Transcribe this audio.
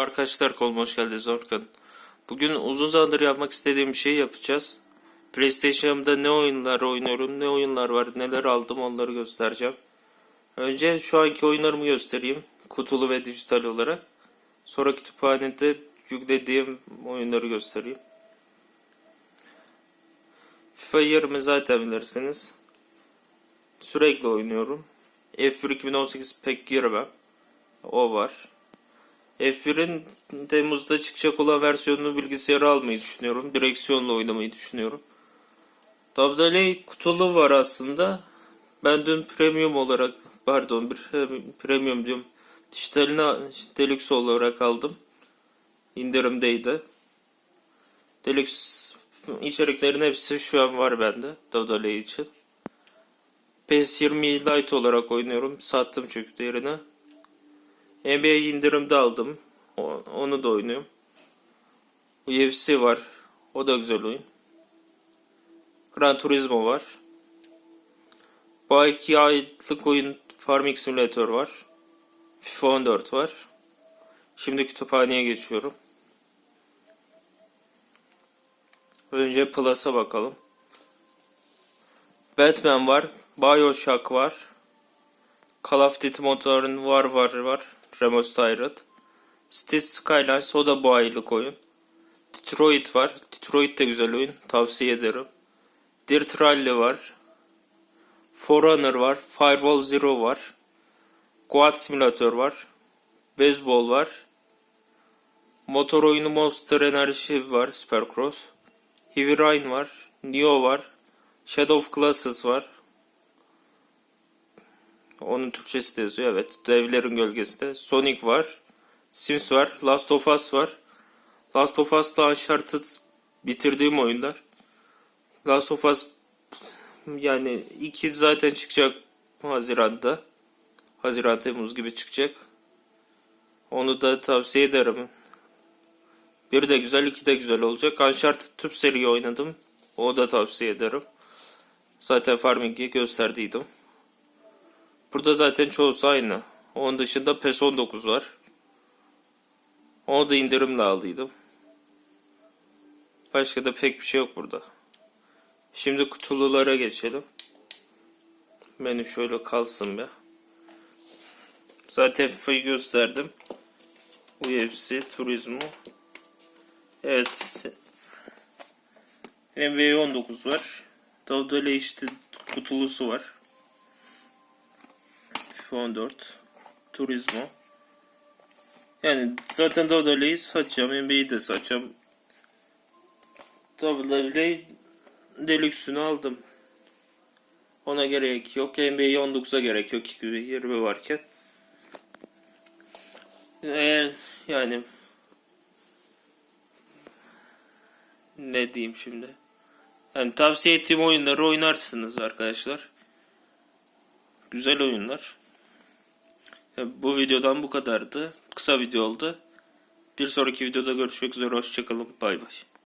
Merhaba arkadaşlar kanalıma hoş geldiniz Orkan. Bugün uzun zamandır yapmak istediğim bir şey yapacağız. PlayStation'da ne oyunlar oynuyorum, ne oyunlar var, neler aldım onları göstereceğim. Önce şu anki oyunlarımı göstereyim. Kutulu ve dijital olarak. Sonra kütüphanede yüklediğim oyunları göstereyim. FIFA 20 zaten bilirsiniz. Sürekli oynuyorum. F1 2018 pek girmem. O var. F1'in Temmuz'da çıkacak olan versiyonunu bilgisayara almayı düşünüyorum. Direksiyonla oynamayı düşünüyorum. Dabdaley kutulu var aslında. Ben dün premium olarak pardon premium diyorum. Dijitalini deluxe olarak aldım. İndirimdeydi. Deluxe içeriklerin hepsi şu an var bende. Dabdaley için. PS20 Lite olarak oynuyorum. Sattım çünkü diğerine. NBA indirimde aldım. Onu da oynuyorum. UFC var. O da güzel oyun. Gran Turismo var. Bu iki aylık oyun Farming Simulator var. FIFA 14 var. Şimdi kütüphaneye geçiyorum. Önce Plus'a bakalım. Batman var. Bioshock var. Call of Duty Modern var var var. Remastered. Cities Skylines o da bu aylık oyun. Detroit var. Detroit de güzel oyun. Tavsiye ederim. Dirt Rally var. Forerunner var. Firewall Zero var. Quad Simulator var. Baseball var. Motor oyunu Monster Energy var. Supercross. Heavy Rain var. Neo var. Shadow of Classes var. Onun Türkçesi de yazıyor evet. Devlerin gölgesinde. Sonic var. Sims var. Last of Us var. Last of Us'la Uncharted bitirdiğim oyunlar. Last of Us yani iki zaten çıkacak Haziran'da. Haziran Temmuz gibi çıkacak. Onu da tavsiye ederim. Bir de güzel, iki de güzel olacak. Uncharted tüm seriyi oynadım. O da tavsiye ederim. Zaten Farming'i gösterdiydim. Burada zaten çoğusu aynı. Onun dışında PES 19 var. Onu da indirimle aldıydım. Başka da pek bir şey yok burada. Şimdi kutululara geçelim. Menü şöyle kalsın be. Zaten FIFA'yı gösterdim. UFC, Turismo. Evet. NBA 19 var. Davdale işte kutulusu var. FIFA 14. Turismo. Yani zaten WWE'yi satacağım. NBA'yi de satacağım. WWE Deluxe'ünü aldım. Ona gerek yok. NBA'yi 19'a gerek yok. 20 varken. Eğer yani ne diyeyim şimdi? Yani tavsiye ettiğim oyunları oynarsınız arkadaşlar. Güzel oyunlar. Ya Bu videodan bu kadardı. Kısa video oldu. Bir sonraki videoda görüşmek üzere. Hoşçakalın. Bay bay.